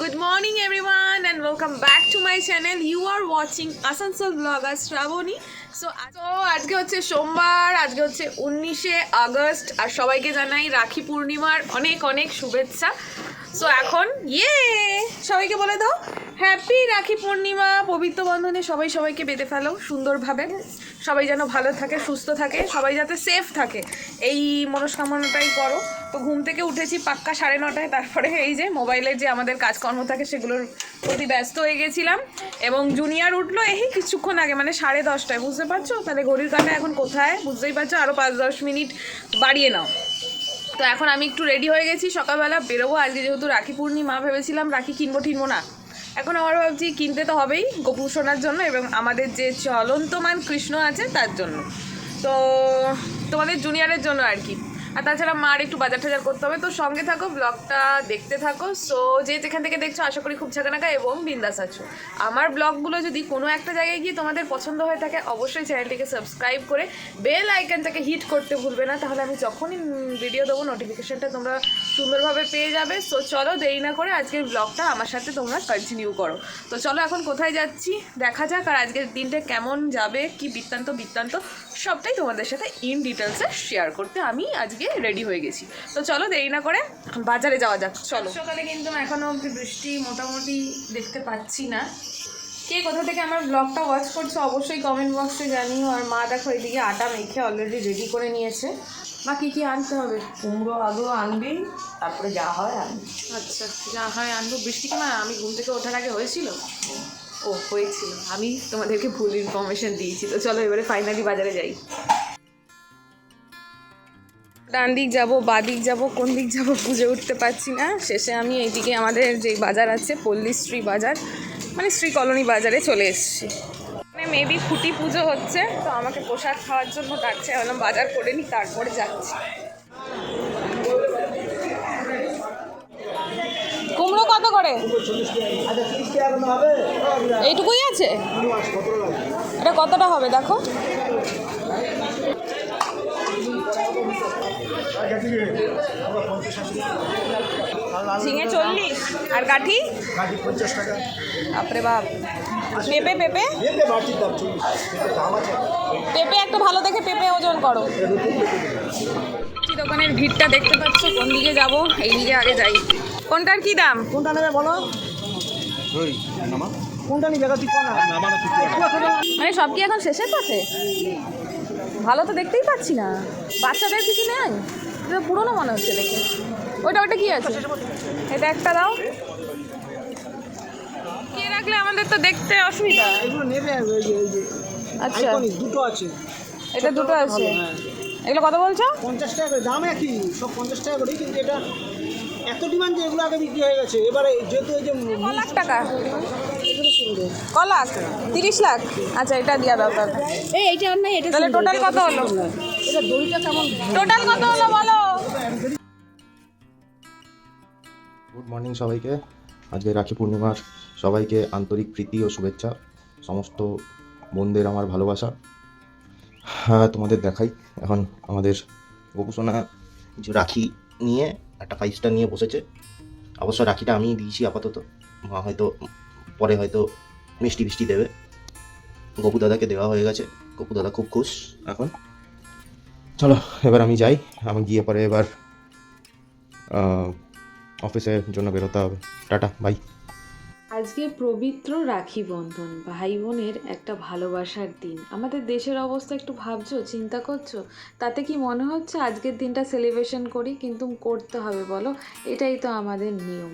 good morning, everyone, and welcome back to my channel. You are watching Asansol blogger Shrabani so তো আজকে হচ্ছে সোমবার, আজকে হচ্ছে উনিশে আগস্ট, আর সবাইকে জানাই রাখি পূর্ণিমার অনেক অনেক শুভেচ্ছা। সো এখন ইয়ে সবাইকে বলে দাও হ্যাপি রাখি পূর্ণিমা, পবিত্র বন্ধনে সবাই সবাইকে বেঁধে ফেলো সুন্দরভাবে। সবাই যেন ভালো থাকে, সুস্থ থাকে, সবাই যাতে সেফ থাকে। এই মনস্কামনাটাই করো। তো ঘুম থেকে উঠেছি পাক্কা সাড়ে নটায়, তারপরে এই যে মোবাইলের যে আমাদের কাজকর্ম থাকে সেগুলোর প্রতি ব্যস্ত হয়ে গেছিলাম এবং জুনিয়র উঠল এই কিছুক্ষণ আগে মানে সাড়ে দশটায়, বুঝতে পারছ? তাহলে ঘড়ির কাটা এখন কোথায়? বুঝতেই পারছ? আরও পাঁচ দশ মিনিট বাড়িয়ে নাও। তো এখন আমি একটু রেডি হয়ে গেছি, সকালবেলা বেরোবো। আজকে যেহেতু রাখি পূর্ণিমা, ভেবেছিলাম রাখি কিনবো, ঠিনবো না। এখন আমার ভাবছি কিনতে তো হবেই গোপু সোনার জন্য এবং আমাদের যে চলন্তমান কৃষ্ণ আছে, তার জন্য। তো তোমাদের জুনিয়রের জন্য আর কি। আর তাছাড়া মার একটু বাজার টাজার করতে হবে, তো সঙ্গে থাকো ব্লগটা দেখতে থাকো। সো যে যেখান থেকে দেখছ, আশা করি খুব ঝাঁকানাকা এবং বিন্দাস আছো। আমার ব্লগগুলো যদি কোনো একটা জায়গায় গিয়ে তোমাদের পছন্দ হয়ে থাকে, অবশ্যই চ্যানেলটিকে সাবস্ক্রাইব করে বেল আইকনটাকে হিট করতে ভুলবে না। তাহলে আমি যখনই ভিডিও দেবো নোটিফিকেশনটা তোমরা সুন্দরভাবে পেয়ে যাবে। সো চলো দেরি না করে আজকের ব্লগটা আমার সাথে তোমরা কন্টিনিউ করো। তো চলো এখন কোথায় যাচ্ছি, দেখা যাক আর আজকের দিনটা কেমন যাবে, কি বৃত্তান্ত বৃত্তান্ত সবটাই তোমাদের সাথে ইন ডিটেলসে শেয়ার করতে। আমি আজকে রেডি হয়ে গেছি। তো চলো দেরি না করে বাজারে যাওয়া যাক চলো। সকালে কিন্তু এখনও অব্দি বৃষ্টি মোটামুটি দেখতে পাচ্ছি না। কে কোথা থেকে আমার ব্লগটা ওয়াচ করছ অবশ্যই কমেন্ট বক্সে জানিও। আর মা দেখো এদিকে আটা মেখে অলরেডি রেডি করে নিয়েছে। মা কী কী আনতে হবে? কুমড়ো আলু আনবি তারপরে যা হয় আনবি। আচ্ছা যা হয় আনব। বৃষ্টি কি মা আমি ঘুম থেকে ওঠার আগে হয়েছিল? ও হয়েছিল। আমি তোমাদেরকে ভুল ইনফরমেশন দিয়েছি। তো চলো এবারে ফাইনালি বাজারে যাই। ডান দিক যাব, বা দিক যাব, কোন দিক যাব বুঝে উঠতে পারছি না। শেষে আমি এইদিকে আমাদের যে বাজার আছে, পল্লী পল্লীশ্রী বাজার মানে শ্রী কলোনি বাজারে চলে এসেছি। মানে মেবি খুঁটি পুজো হচ্ছে, তো আমাকে পোশাক খাওয়ার জন্য ডাকছে বললাম বাজার করে নি, তারপরে যাচ্ছি। কুমড়ো কত করে? এইটুকুই আছে? এটা কতটা হবে, দেখো? ঝিঙে চল্লিশ। আর কাঠি? কাঠি পঞ্চাশ টাকা। বাপরে বাপ। পেঁপে পেঁপে? পেঁপে একটা ভালো দেখে পেঁপে ওজন করো। দোকানের ভিড়টা দেখতে পাচ্ছ কোন দিকে যাব? এই দিকে আগে যাই। কোনটার কি দাম? কোনটা নেবে বলো? মানে সব কি এখন শেষের পথে? ভালো তো দেখতেই পাচ্ছি না। বাচ্চাদের কিছু নেই? এটা পুরনো মনে হচ্ছে দেখে। ওইটা ওটা কি আছে? এটা একটা দাও। কে রাখলে আমাদের তো দেখতে অসুবিধা। এগুলো নেবে আচ্ছা। দুটো আছে। এটা দুটো আছে। হ্যাঁ। এগুলো কত বলছো? পঞ্চাশ টাকা করে দাম একই সব পঞ্চাশ টাকা করে কিন্তু এটা এত ডিমান্ড যে এগুলো আগে বিক্রি হয়ে গেছে। এবারে যেহেতু এই যে ক লাখ টাকা? ক লাখ? তিরিশ লাখ? আচ্ছা এটা দিয়া দাও তাহলে। এই এইটা আর নাই এটা তাহলে টোটাল কত হলো? এটা দড়িটা কেমন? টোটাল কত হলো বলো? গুড মর্নিং সবাইকে। আজকে রাখি পূর্ণিমার সবাইকে আন্তরিক প্রীতি ও শুভেচ্ছা। সমস্ত বোনদের আমার ভালোবাসা। হ্যাঁ তোমাদের দেখাই। এখন আমাদের গোপুসোনা কিছু রাখি নিয়ে একটা ফাইভ স্টার নিয়ে বসেছে। অবশ্য রাখিটা আমিই দিয়েছি আপাতত। মা হয়তো, পরে হয়তো মিষ্টি ফিষ্টি দেবে। গপু দাদাকে দেওয়া হয়ে গেছে। গপু দাদা খুব খুশ এখন। চলো, এবার আমি যাই। আমি গিয়ে পরে এবার অফিসের জন্য বেরোতে হবে। টাটা বাই আজকে পবিত্র রাখি বন্ধন, ভাই বোনের একটা ভালোবাসার দিন। আমাদের দেশের অবস্থা একটু ভাবছ, চিন্তা করছ? তাতে কি মনে হচ্ছে আজকের দিনটা সেলিব্রেশন করি, কিন্তু করতে হবে বলো? এটাই তো আমাদের নিয়ম।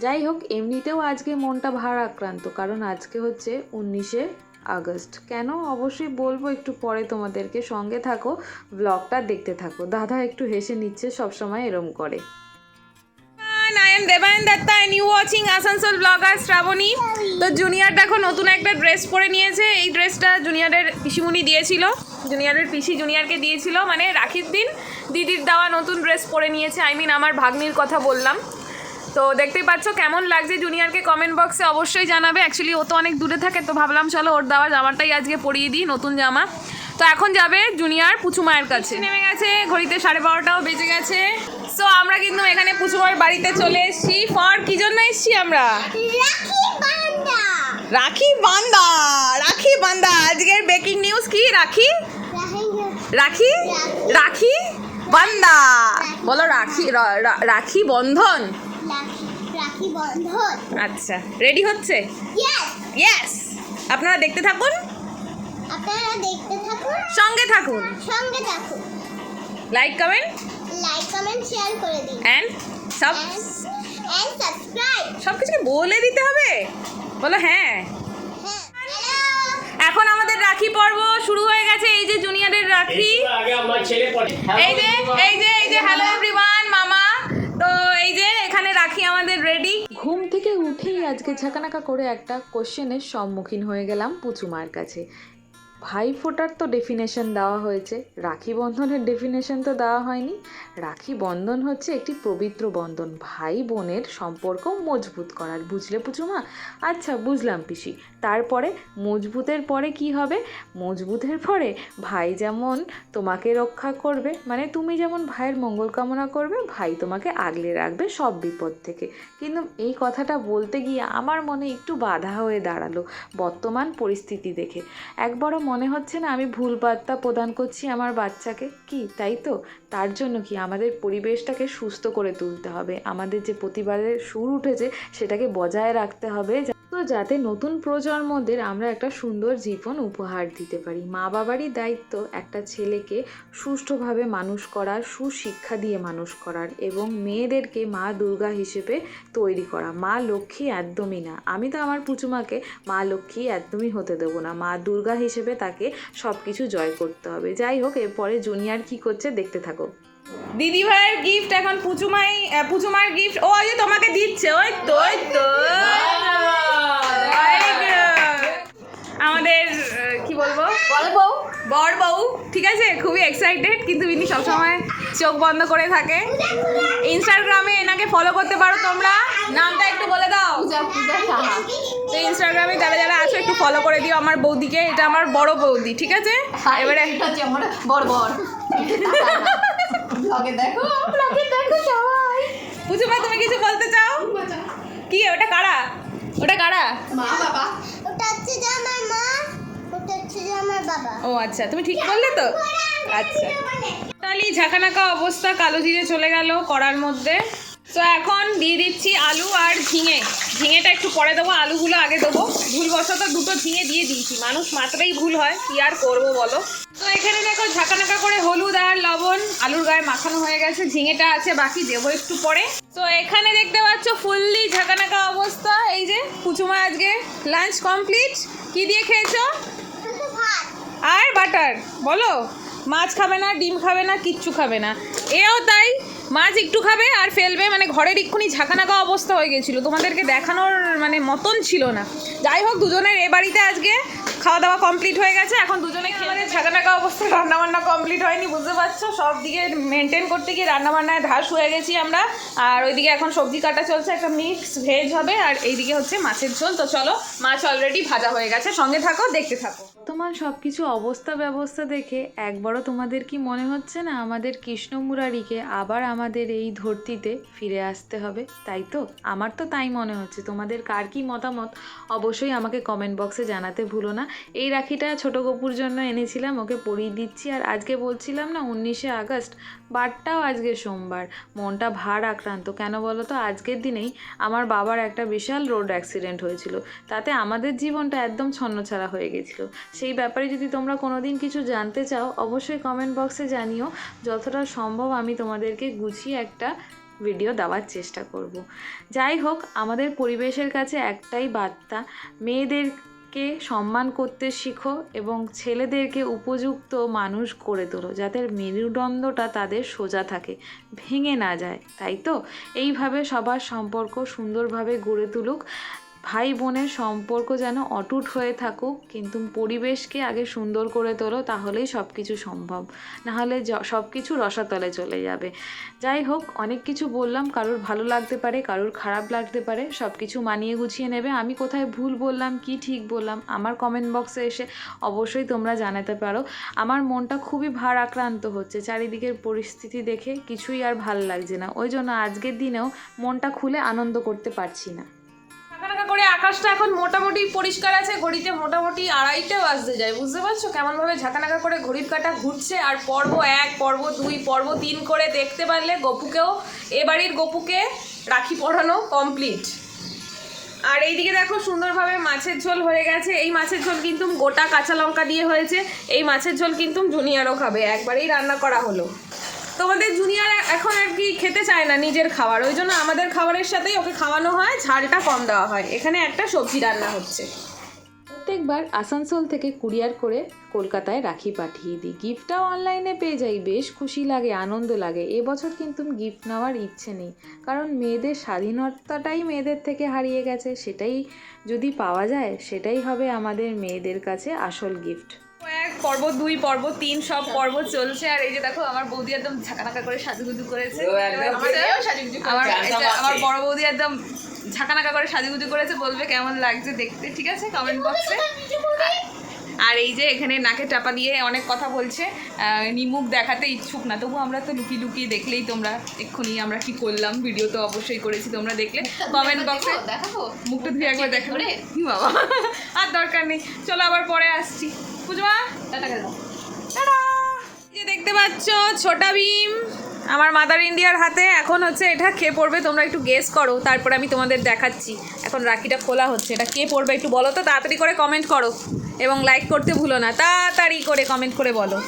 যাই হোক, এমনিতেও আজকে মনটা ভারাক্রান্ত, কারণ আজকে হচ্ছে উনিশে আগস্ট। কেন? অবশ্যই বলব, একটু পরে তোমাদেরকে সঙ্গে থাকো ব্লগটা দেখতে থাকো। দাদা একটু হেসে নিচ্ছে, সবসময় এরম করে। I am Devayan Datta and you watching Asansol blogger Shrabani তো জুনিয়র দেখো নতুন একটা ড্রেস পরে নিয়েছে। এই ড্রেসটা জুনিয়রের পিসিমুনি দিয়েছিল। জুনিয়রের পিসি জুনিয়রকে দিয়েছিল। মানে রাখির দিন দিদির দেওয়া নতুন ড্রেস পরে নিয়েছে। আই মিন আমার ভাগ্নির কথা বললাম। তো দেখতেই পাচ্ছ কেমন লাগছে জুনিয়রকে কমেন্ট বক্সে অবশ্যই জানাবে। অ্যাকচুয়ালি ও তো অনেক দূরে থাকে, তো ভাবলাম চলো ওর দেওয়া জামাটাই আজকে পরিয়ে দিই, নতুন জামা। তো এখন যাবে জুনিয়র পুচু মায়ের কাছে নেমে গেছে, ঘড়িতে সাড়ে বারোটাও বেজে গেছে। সো আমরা কিন্তু এখানে পুচু মায়ের বাড়িতে চলে এসেছি। ফর কি জন্য এসেছি আমরা? রাখি বান্দা। রাখি বান্দা আজকের ব্রেকিং নিউজ কি? রাখি? রাখি রাখি? বান্দা। বলো রাখি রাখি বন্ধন? রাখি বন্ধন। আচ্ছা রেডি হচ্ছে? ইয়েস আপনারা দেখতে থাকুন। আপনারা দেখতে থাকুন। সঙ্গে থাকুন। সঙ্গে থাকুন। Like comment like comment share করে দিন। অ্যান্ড সব এন্ড সাবস্ক্রাইব সব কিছুকে বলে দিতে হবে? বলো হ্যাঁ। হ্যাঁ। এখন আমাদের রাখি পর্ব শুরু হয়ে গেছে। এই যে জুনিয়রের রাখি। এই যে এই যে এই যে হ্যালো এভরিওয়ান মামা। তো এই যে এখানে রাখি আমাদের রেডি ঘুম থেকে উঠেই আজকে ঝাঁকানাকা করে একটা কোশ্চেনের সম্মুখীন হয়ে গেলাম পুচুমার কাছে। ভাই ফোটার তো ডেফিনেশন দেওয়া হয়েছে। রাখি বন্ধনের ডেফিনেশন তো দেওয়া হয়নি। রাখি বন্ধন হচ্ছে একটি পবিত্র বন্ধন। ভাই বোনের সম্পর্ক মজবুত করার। বুঝলে পুচুমা? আচ্ছা বুঝলাম পিসি। তারপরে, মজবুতের পরে কি হবে? মজবুতের পরে ভাই যেমন তোমাকে রক্ষা করবে মানে তুমি যেমন ভাইয়ের মঙ্গল কামনা করবে, ভাই তোমাকে আগলে রাখবে সব বিপদ থেকে। কিন্তু এই কথাটা বলতে গিয়ে আমার মনে একটু বাধা হয়ে দাঁড়াল বর্তমান পরিস্থিতি দেখে। একবারও মনে হচ্ছে না আমি ভুল বার্তা প্রদান করছি আমার বাচ্চাকে। কি, তাই তো? তার জন্য কি? আমাদের পরিবেশটাকে সুস্থ করে তুলতে হবে। আমাদের যে প্রতিবাদের সুর উঠেছে, সেটাকে বজায় রাখতে হবে তো যাতে নতুন প্রজন্মদের আমরা একটা সুন্দর জীবন উপহার দিতে পারি। মা বাবারই দায়িত্ব একটা ছেলেকে সুষ্ঠুভাবে মানুষ করার সুশিক্ষা দিয়ে মানুষ করার এবং মেয়েদেরকে মা দুর্গা হিসেবে তৈরি করা। মা লক্ষ্মী একদমই না। আমি তো আমার পুচুমাকে মা লক্ষ্মী একদমই হতে দেবো না। মা দুর্গা হিসেবে তাকে সব কিছু জয় করতে হবে। যাই হোক এরপরে জুনিয়র কি করছে দেখতে থাকো। দিদি ভাইয়ের গিফট এখন পুচুমাই পুচুমার গিফট ও ওই তোমাকে দিচ্ছে। ওই তো ওই তো. আমাদের কি বলব? বলব। বর বউ ঠিক আছে? খুবই এক্সাইটেড কিন্তু ইনি সবসময় চোখ বন্ধ করে থাকে। ইনস্টাগ্রামে এনাকে ফলো করতে পারো তোমরা। নামটা একটু বলে দাও। তো ইনস্টাগ্রামে যারা যারা আছো একটু ফলো করে দিও আমার বৌদিকে। এটা আমার বড় বৌদি ঠিক আছে? এবারে বড় বড় দেখো। দেখো সবাই। পুচুমা তুমি কিছু বলতে চাও? কি ওটা কারা? আচ্ছা তুমি ঠিক বললে তো? আচ্ছা। তাহলে ঝাঁকানাকা অবস্থা কালো জিরে চলে গেল কড়ার মধ্যে। তো এখন দিয়ে দিচ্ছি আলু আর ঝিঙে। ঝিঙেটা একটু পরে দেবো, আলুগুলো আগে দেবো। ভুলবশত দুটো ঝিঙে দিয়ে দিয়েছি। মানুষ মাত্রাই ভুল হয়, কি আর করব বলো? তো এখানে দেখো ঝাঁকানাকা করে হলুদ আর লবণ আলুর গায়ে মাখানো হয়ে গেছে, ঝিঙেটা আছে, বাকি দেবো একটু পরে। তো এখানে দেখতে পাচ্ছ ফুললি ঝাঁকানাকা অবস্থা। এই যে, কুচুমা আজকে লাঞ্চ কমপ্লিট। কি দিয়ে খেয়েছো? আর বাটার, বলো। মাছ খাবে না, ডিম খাবে না, কিচ্ছু খাবে না। এও তাই, মাছ একটু খাবে আর ফেলবে মানে ঘরের এক্ষুনি ঝাঁকানাকা অবস্থা হয়ে গেছিল। তোমাদেরকে দেখানোর মানে মতন ছিল না। যাই হোক, দুজনের এ বাড়িতে আজকে খাওয়া দাওয়া কমপ্লিট হয়ে গেছে। এখন দুজনে আমাদের ঝাঁকানাকা অবস্থা, রান্নাবান্না কমপ্লিট হয়নি, বুঝতে পারছ? সব দিকে মেনটেন করতে গিয়ে রান্নাবান্নায় ধাস হয়ে গেছি আমরা। আর ওইদিকে এখন সবজি কাটা চলছে, একটা মিক্স ভেজ হবে, আর এইদিকে হচ্ছে মাছের ঝোল। তো চলো, মাছ অলরেডি ভাজা হয়ে গেছে। সঙ্গে থাকো, দেখতে থাকো। তোমার সব কিছু অবস্থা ব্যবস্থা দেখে একবারও তোমাদের কি মনে হচ্ছে না আমাদের কৃষ্ণ মুরারিকে আবার আমাদের এই ধরতিতে ফিরে আসতে হবে? তাই তো? আমার তো তাই মনে হচ্ছে। তোমাদের কার কি মতামত? অবশ্যই আমাকে কমেন্ট বক্সে জানাতে ভুলো না। এই রাখিটা ছোট গপুর জন্য এনেছিলাম, ওকে পরিয়ে দিচ্ছি। আর আজকে বলছিলাম না, উনিশে আগস্ট, বারটাও আজকে সোমবার। মনটা ভার আক্রান্ত। কেন বলো তো? আজকের দিনেই আমার বাবার একটা বিশাল রোড অ্যাক্সিডেন্ট হয়েছিল। তাতে আমাদের জীবনটা একদম ছন্নছাড়া হয়ে গেছিল। সেই ব্যাপারে যদি তোমরা কোনোদিন কিছু জানতে চাও, অবশ্যই কমেন্ট বক্সে জানিও। যতটা সম্ভব আমি তোমাদেরকে গুছিয়ে একটা ভিডিও দেওয়ার চেষ্টা করব। যাই হোক, আমাদের পরিবেশের কাছে একটাই বার্তা। মেয়েদেরকে সম্মান করতে শিখো এবং ছেলেদেরকে উপযুক্ত মানুষ করে তোলো, যাতে মেরুদণ্ডটা তাদের সোজা থাকে, ভেঙে না যায়, তাই তো? এইভাবে সবার সম্পর্ক সুন্দরভাবে গড়ে তুলুক। ভাই বোনের সম্পর্ক যেন অটুট হয়ে থাকুক, কিন্তু পরিবেশকে আগে সুন্দর করে তোলো, তাহলেই সব কিছু সম্ভব। নাহলে সব কিছু রসাতলে চলে যাবে। যাই হোক, অনেক কিছু বললাম, কারোর ভালো লাগতে পারে, কারোর খারাপ লাগতে পারে সব কিছু মানিয়ে গুছিয়ে নেবে। আমি কোথায় ভুল বললাম, কি ঠিক বললাম, আমার কমেন্ট বক্সে এসে অবশ্যই তোমরা জানাতে পারো। আমার মনটা খুবই ভার আক্রান্ত হচ্ছে, চারিদিকের পরিস্থিতি দেখে কিছুই আর ভালো লাগছে না। ওই জন্য আজকের দিনেও মনটা খুলে আনন্দ করতে পারছি না। ঢাকা করে আকাশটা এখন মোটামুটি পরিষ্কার আছে, ঘড়িতে মোটামুটি আড়াইটে বাজতে যায়, বুঝতে পারছ? কেমনভাবে ঝাঁকানাকা করে ঘড়ির কাটা ঘুরছে আর পর্ব এক, পর্ব দুই, পর্ব তিন করে দেখতে পারলে গপুকেও, এ গপুকে রাখি পড়ানো কমপ্লিট আর এইদিকে দেখো সুন্দরভাবে মাছের ঝোল হয়ে গেছে। এই মাছের ঝোল কিন্তু গোটা কাঁচা লঙ্কা দিয়ে হয়েছে। এই মাছের ঝোল কিন্তু জুনিয়রও খাবে। একবারেই রান্না করা হলো। তোমাদের জুনিয়র এখন আর কি খেতে চায় না নিজের খাবার, ওই জন্য আমাদের খাবারের সাথেই ওকে খাওয়ানো হয়, ঝালটা কম দেওয়া হয়। এখানে একটা সবজি রান্না হচ্ছে। প্রত্যেকবার আসানসোল থেকে কুরিয়ার করে কলকাতায় রাখি পাঠিয়ে দিই। গিফটটাও অনলাইনে পেয়ে যাই, বেশ খুশি লাগে, আনন্দ লাগে। এবছর কিন্তু গিফট নেওয়ার ইচ্ছে নেই, কারণ মেয়েদের স্বাধীনতাটাই মেয়েদের থেকে হারিয়ে গেছে, সেটাই যদি পাওয়া যায়, সেটাই হবে আমাদের মেয়েদের কাছে আসল গিফট। এক পর্ব দুই পর্ব তিন সব পর্ব চলছে। আর এই যে দেখো আমার বৌদি একদম ঝাঁকানাকা করে সাজুগুজু করেছে। আমার আমার বড় বৌদি একদম ঝাঁকানাকা করে সাজুগুজু করেছে বলবে কেমন লাগছে দেখতে ঠিক আছে? কমেন্ট বক্সে আর এই যে এখানে নাকে চাপা দিয়ে অনেক কথা বলছে। আহ, নিমুখ দেখাতে ইচ্ছুক না তবু আমরা তো লুকিয়ে লুকিয়ে দেখলেই তোমরা এক্ষুনি আমরা কি করলাম ভিডিও তো অবশ্যই করেছি তোমরা দেখলে। কমেন্ট বক্সে দেখাবো। মুখটা ধুয়ে একবার দেখো কি বাবা আর দরকার নেই। চলো আবার পরে আসছি। পুজোমা যে দেখতে পাচ্ছ, ছোটা ভীম আমার মাদার ইন্ডিয়ার হাতে। এখন হচ্ছে এটা কে পড়বে তোমরা একটু গেস করো, তারপর আমি তোমাদের দেখাচ্ছি। এখন রাখিটা খোলা হচ্ছে, এটা কে পড়বে একটু বলো তো, তাড়াতাড়ি করে কমেন্ট করো। এবং লাইক করতে ভুলো না, তাড়াতাড়ি করে কমেন্ট করে বলো।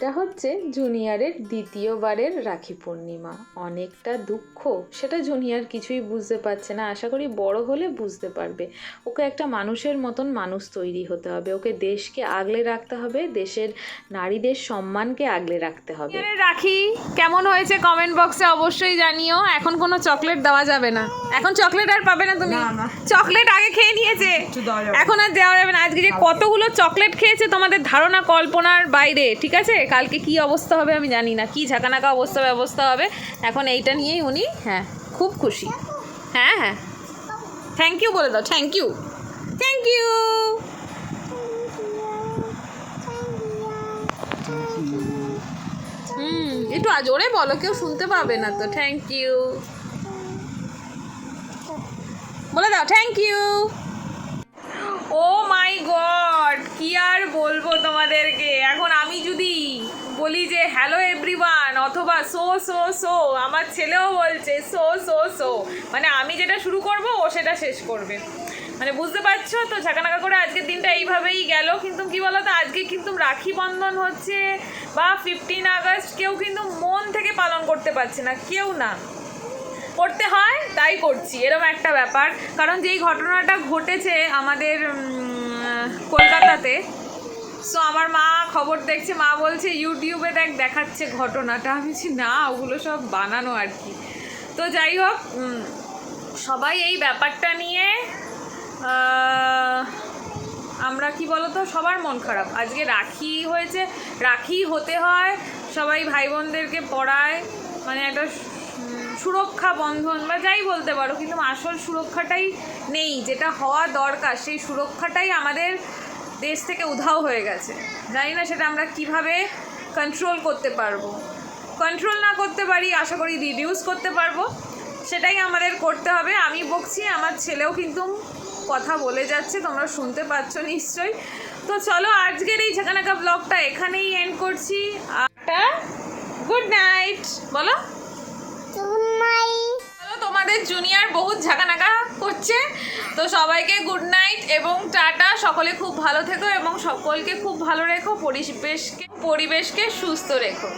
এটা হচ্ছে জুনিয়রের দ্বিতীয়বারের রাখি পূর্ণিমা। অনেকটা দুঃখ সেটা জুনিয়র কিছুই বুঝতে পারছে না। আশা করি বড় হলে বুঝতে পারবে। ওকে একটা মানুষের মতন মানুষ তৈরি হতে হবে। ওকে দেশকে আগলে রাখতে হবে দেশের নারীদের সম্মানকে আগলে রাখতে হবে। রাখি কেমন হয়েছে কমেন্ট বক্সে অবশ্যই জানিও। এখন কোনো চকলেট দেওয়া যাবে না। এখন চকলেট আর পাবে না তুমি। চকলেট আগে খেয়ে নিয়েছে। এখন আর দেওয়া যাবে না। আজকে যে কতগুলো চকলেট খেয়েছে তোমাদের ধারণা কল্পনার বাইরে ঠিক আছে? কালকে কি অবস্থা হবে আমি জানি না। কি ঝাঁকানাকা অবস্থা ব্যবস্থা হবে, এখন এইটা নিয়েই উনি হ্যাঁ খুব খুশি। হ্যাঁ হ্যাঁ। থ্যাংক ইউ বলে দাও থ্যাংক ইউ থ্যাংক ইউ হুম, একটু জোরে বলো, কেউ শুনতে পাবে না তো থ্যাংক ইউ বলে দাও thank you oh my god. কি আর বলব তোমাদেরকে? এখন আমি যদি বলি যে হ্যালো এভরিওয়ান অথবা সো সো সো আমার ছেলেও বলছে সো সো সো মানে আমি যেটা শুরু করব, ও সেটা শেষ করবে। মানে বুঝতে পারছ? তো ঝাঁকানাকা করে আজকের দিনটা এইভাবেই গেল। কিন্তু কি বলো তো আজকে কিন্তু রাখি বন্ধন হচ্ছে বা ফিফটিন আগস্ট কেউ কিন্তু মন থেকে পালন করতে পারছে না, কেউ না। করতে হয়, তাই করছি। এরকম একটা ব্যাপার। কারণ যেই ঘটনাটা ঘটেছে আমাদের কলকাতাতে। সো আমার মা খবর দেখছে, মা বলছে ইউটিউবে দেখ, দেখাচ্ছে ঘটনাটা। আমি বলছি, না, ওগুলো সব বানানো আর কি। তো যাই হোক সবাই এই ব্যাপারটা নিয়ে আমরা কি বলতো, সবার মন খারাপ। আজকে রাখি হয়েছে, রাখি হতে হয়, সবাই ভাই বোনদেরকে পড়ায় মানে একটা সুরক্ষা বন্ধন বা যাই বলতে পারো, কিন্তু আসল সুরক্ষাটাই নেই। যেটা হওয়া দরকার, সেই সুরক্ষাটাই আমাদের দেশ থেকে উধাও হয়ে গেছে। জানি না সেটা আমরা কীভাবে কন্ট্রোল করতে পারব। কন্ট্রোল না করতে পারি, আশা করি রিডিউস করতে পারব। সেটাই আমাদের করতে হবে। আমি বকছি, আমার ছেলেও কিন্তু কথা বলে যাচ্ছে, তোমরা শুনতে পাচ্ছ নিশ্চয়ই। তো চলো, আজকের এই ঝাঁকানাকা ব্লগটা এখানেই এন্ড করছি। একটা গুড নাইট বলো। চলো তোমাদের জুনিয়র বহুত ঝাঁকানাকা করছে। তো সবাইকে গুড নাইট এবং টাটা। সকলে খুব ভালো থেকো এবং সকলকে খুব ভালো রেখো। পরিবেশকে পরিবেশকে সুস্থ রেখো।